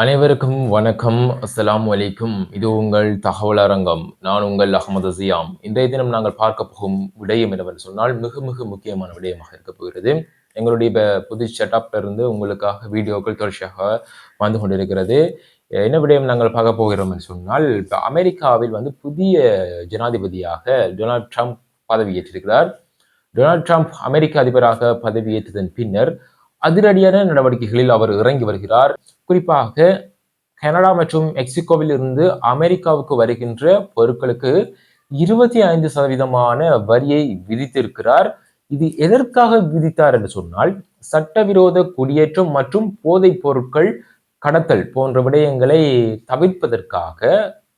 அனைவருக்கும் வணக்கம். அஸ்லாம் வலைக்கும் இது உங்கள் தகவல் அரங்கம் நான் உங்கள் அகமது அசியாம் இன்றைய தினம் நாங்கள் பார்க்க போகும் விடயம் என்னவென்று சொன்னால் மிக மிக முக்கியமான விடயமாக இருக்க போகிறது. எங்களுடைய இப்போ புது செட்டப்ல இருந்து உங்களுக்காக வீடியோக்கள் தொடர்ச்சியாக வந்து கொண்டிருக்கிறது. என்ன விடயம் நாங்கள் பார்க்க போகிறோம் என்று சொன்னால் இப்போ அமெரிக்காவில் வந்து புதிய ஜனாதிபதியாக டொனால்ட் ட்ரம்ப் பதவியேற்றிருக்கிறார். டொனால்ட் ட்ரம்ப் அமெரிக்க அதிபராக பதவியேற்றதன் பின்னர் அதிரடியான நடவடிக்கைகளில் அவர் இறங்கி வருகிறார். குறிப்பாக கனடா மற்றும் மெக்சிகோவில் இருந்து அமெரிக்காவுக்கு வருகின்ற பொருட்களுக்கு இருபத்தி ஐந்து சதவீதமான வரியை விதித்திருக்கிறார். இது எதற்காக விதித்தார் என்று சொன்னால் சட்டவிரோத குடியேற்றம் மற்றும் போதைப் பொருட்கள் கடத்தல் போன்ற விடயங்களை தவிர்ப்பதற்காக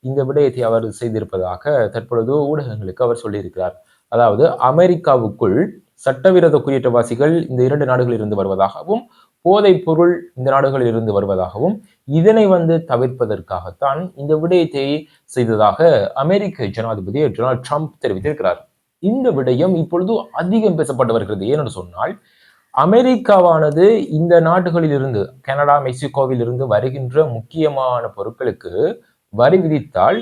இந்த விடயத்தை அவர் செய்திருப்பதாக தற்பொழுது ஊடகங்களுக்கு அவர் சொல்லியிருக்கிறார். அதாவது அமெரிக்காவுக்குள் சட்டவிரோத குடியேற்றவாசிகள் இந்த இரண்டு நாடுகளில் இருந்து வருவதாகவும் போதைப் பொருள் இந்த நாடுகளில் இருந்து வருவதாகவும் இதனை வந்து தவிர்ப்பதற்காகத்தான் இந்த விடயத்தை செய்ததாக அமெரிக்க ஜனாதிபதி டொனால்ட் ட்ரம்ப் தெரிவித்திருக்கிறார். இந்த விடயம் இப்பொழுது அதிகம் பேசப்பட்டு வருகிறது. ஏனென்று சொன்னால் அமெரிக்காவானது இந்த நாடுகளில் இருந்து கனடா மெக்சிகோவில் இருந்து வருகின்ற முக்கியமான பொருட்களுக்கு வரி விதித்தால்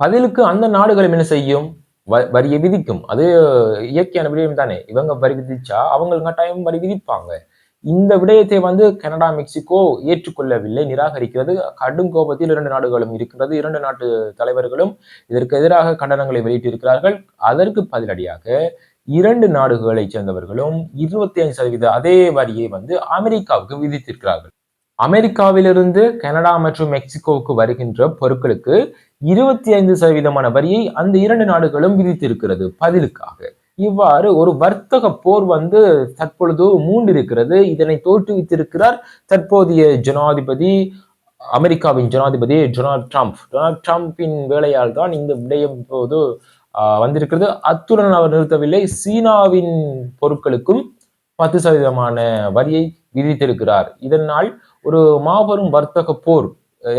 பதிலுக்கு அந்த நாடுகளும் என்ன செய்யும்? வ- வரியை விதிக்கும். அது இயற்கையான விடயம் தானே. இவங்க வரி விதிச்சா அவங்க கட்டாயம் வரி விதிப்பாங்க. இந்த விடயத்தை வந்து கனடா மெக்சிகோ ஏற்றுக்கொள்ளவில்லை நிராகரிக்கிறது. கடும் கோபத்தில் இரண்டு நாடுகளும் இருக்கிறது இரண்டு நாட்டு தலைவர்களும் இதற்கு எதிராக கண்டனங்களை வெளியிட்டிருக்கிறார்கள். அதற்கு பதிலடியாக இரண்டு நாடுகளைச் சேர்ந்தவர்களும் இருபத்தி ஐந்து சதவீத அதே வரியை வந்து அமெரிக்காவுக்கு விதித்திருக்கிறார்கள். அமெரிக்காவிலிருந்து கனடா மற்றும் மெக்சிகோவுக்கு வருகின்ற பொருட்களுக்கு இருபத்தி ஐந்து சதவீதமான வரியை அந்த இரண்டு நாடுகளும் விதித்திருக்கிறது பதிலுக்காக. இவ்வாறு ஒரு வர்த்தக போர் வந்து தற்பொழுது மூண்டிருக்கிறது. இதனை தோற்றுவித்திருக்கிறார் தற்போதைய ஜனாதிபதி அமெரிக்காவின் ஜனாதிபதி டொனால்ட் ட்ரம்ப். டொனால்ட் ட்ரம்பின் வேலையால் தான் இந்த விடயம் இப்போது வந்திருக்கிறது. அத்துடன் அவர் நிறுத்தவில்லை. சீனாவின் பொருட்களுக்கும் பத்து சதவீதமான வரியை விதித்திருக்கிறார். இதனால் ஒரு மாபெரும் வர்த்தக போர்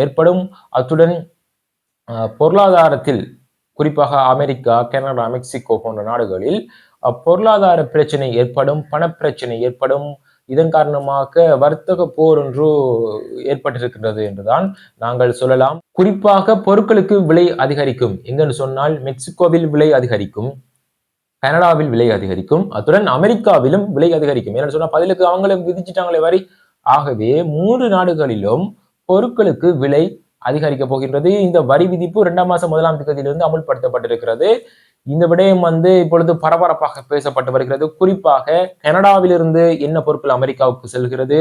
ஏற்படும். அத்துடன் பொருளாதாரத்தில் குறிப்பாக அமெரிக்கா கனடா மெக்சிகோ போன்ற நாடுகளில் பொருளாதார பிரச்சனை ஏற்படும் பணப்பிரச்சனை ஏற்படும். இதன் காரணமாக வர்த்தக போர் ஒன்று ஏற்பட்டிருக்கின்றது என்றுதான் நாங்கள் சொல்லலாம். குறிப்பாக பொருட்களுக்கு விலை அதிகரிக்கும். எங்கன்னு சொன்னால் மெக்சிகோவில் விலை அதிகரிக்கும் கனடாவில் விலை அதிகரிக்கும். அத்துடன் அமெரிக்காவிலும் விலை அதிகரிக்கும். ஏன்னு சொன்னால் பதிலுக்கு அவங்களும் விதிச்சிட்டாங்களே வரி. ஆகவே மூன்று நாடுகளிலும் பொருட்களுக்கு விலை அதிகரிக்க போகின்றது. இந்த வரி விதிப்பு இரண்டாம் மாசம் முதலாம் திகதியிலிருந்து அமுல்படுத்தப்பட்டிருக்கிறது. இந்த விடயம் வந்து இப்பொழுது பரபரப்பாக பேசப்பட்டு வருகிறது. குறிப்பாக கனடாவிலிருந்து என்ன பொருட்கள் அமெரிக்காவுக்கு செல்கிறது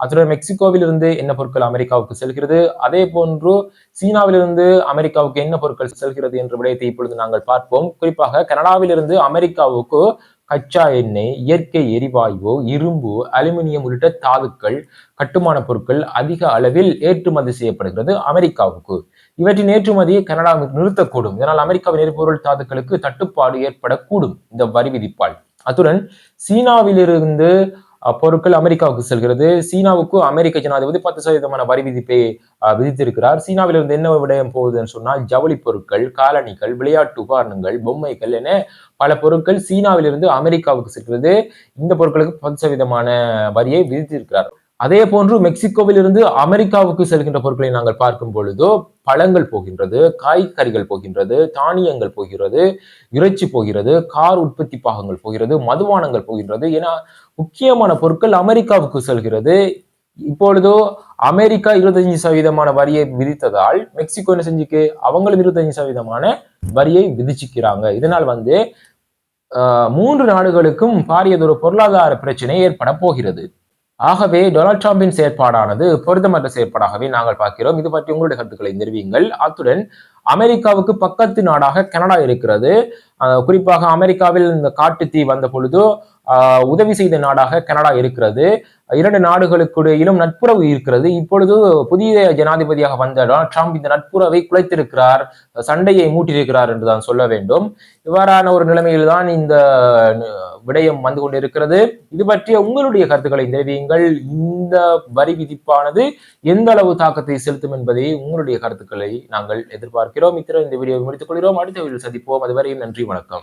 அத்துடன் மெக்சிகோவிலிருந்து என்ன பொருட்கள் அமெரிக்காவுக்கு செல்கிறது அதே போன்று சீனாவிலிருந்து அமெரிக்காவுக்கு என்ன பொருட்கள் செல்கிறது என்ற விடயத்தை இப்பொழுது நாங்கள் பார்ப்போம். குறிப்பாக கனடாவிலிருந்து அமெரிக்காவுக்கு கச்சா எண்ணெய் இயற்கை எரிவாயு இரும்பு அலுமினியம் உள்ளிட்ட தாதுக்கள் கட்டுமான பொருட்கள் அதிக அளவில் ஏற்றுமதி செய்யப்படுகிறது அமெரிக்காவுக்கு. இவற்றின் ஏற்றுமதியை கனடா நிறுத்தக்கூடும். இதனால் அமெரிக்காவின் எரிபொருள் தாதுக்களுக்கு தட்டுப்பாடு ஏற்படக்கூடும். இந்த வரி விதிப்பால். அத்துடன் சீனாவிலிருந்து பொருட்கள் அமெரிக்காவுக்கு செல்கிறது. சீனாவுக்கு அமெரிக்க ஜனாதிபதி பத்து சதவீதமான வரி விதிப்பை அஹ், விதித்திருக்கிறார். சீனாவிலிருந்து என்ன விடயம் போகுதுன்னு சொன்னால் ஜவுளி பொருட்கள் காலணிகள் விளையாட்டு உபகரணங்கள் பொம்மைகள் என பல பொருட்கள் சீனாவிலிருந்து அமெரிக்காவுக்கு செல்கிறது. இந்த பொருட்களுக்கு பத்து சதவீதமான வரியை விதித்திருக்கிறார். அதே போன்று மெக்சிகோவிலிருந்து அமெரிக்காவுக்கு செல்கின்ற பொருட்களை நாங்கள் பார்க்கும் பொழுதோ பழங்கள் போகின்றது காய்கறிகள் போகின்றது தானியங்கள் போகிறது இறைச்சி போகிறது கார் உற்பத்தி பாகங்கள் போகிறது மதுபானங்கள் போகின்றது. ஏன்னா முக்கியமான பொருட்கள் அமெரிக்காவுக்கு செல்கிறது. இப்பொழுதோ அமெரிக்கா இருபத்தஞ்சு சதவீதமான வரியை விதித்ததால் மெக்சிகோ என்ன செஞ்சுக்கு அவங்களும் இருபத்தஞ்சு சதவீதமான வரியை விதிச்சுக்கிறாங்க. இதனால் வந்து மூன்று நாடுகளுக்கும் பாரியதொரு பொருளாதார பிரச்சனை ஏற்பட போகிறது. ஆகவே டொனால்ட் ட்ரம்பின் செயற்பாடானது பொருத்தமற்ற செயற்பாடாகவே நாங்கள் பார்க்கிறோம். இது பற்றி உங்களுடைய கருத்துக்களை தெரிவியுங்கள். அத்துடன் அமெரிக்காவுக்கு பக்கத்து நாடாக கனடா இருக்கிறது. குறிப்பாக அமெரிக்காவில் இந்த காட்டு தீ வந்த பொழுது உதவி செய்த நாடாக கனடா இருக்கிறது. இரண்டு நாடுகளுக்கு இடையிலும் நட்புறவு இருக்கிறது. இப்பொழுது புதிய ஜனாதிபதியாக வந்த டொனால்ட் ட்ரம்ப் இந்த நட்புறவை குலைத்திருக்கிறார் சண்டையை மூட்டியிருக்கிறார் என்றுதான் சொல்ல வேண்டும். இவ்வாறான ஒரு நிலைமையில்தான் இந்த விடயம் வந்து கொண்டிருக்கிறது. இது பற்றிய உங்களுடைய கருத்துக்களை தெரிவியுங்கள். இந்த வரி விதிப்பானது எந்த அளவு தாக்கத்தை செலுத்தும் என்பதை உங்களுடைய கருத்துக்களை நாங்கள் எதிர்பார்க்கிறோம். இத்தனை இந்த வீடியோவை முடித்துக் கொள்கிறோம். அடுத்த வீடியோ சந்திப்போம். அதுவரையும் நன்றி வணக்கம்.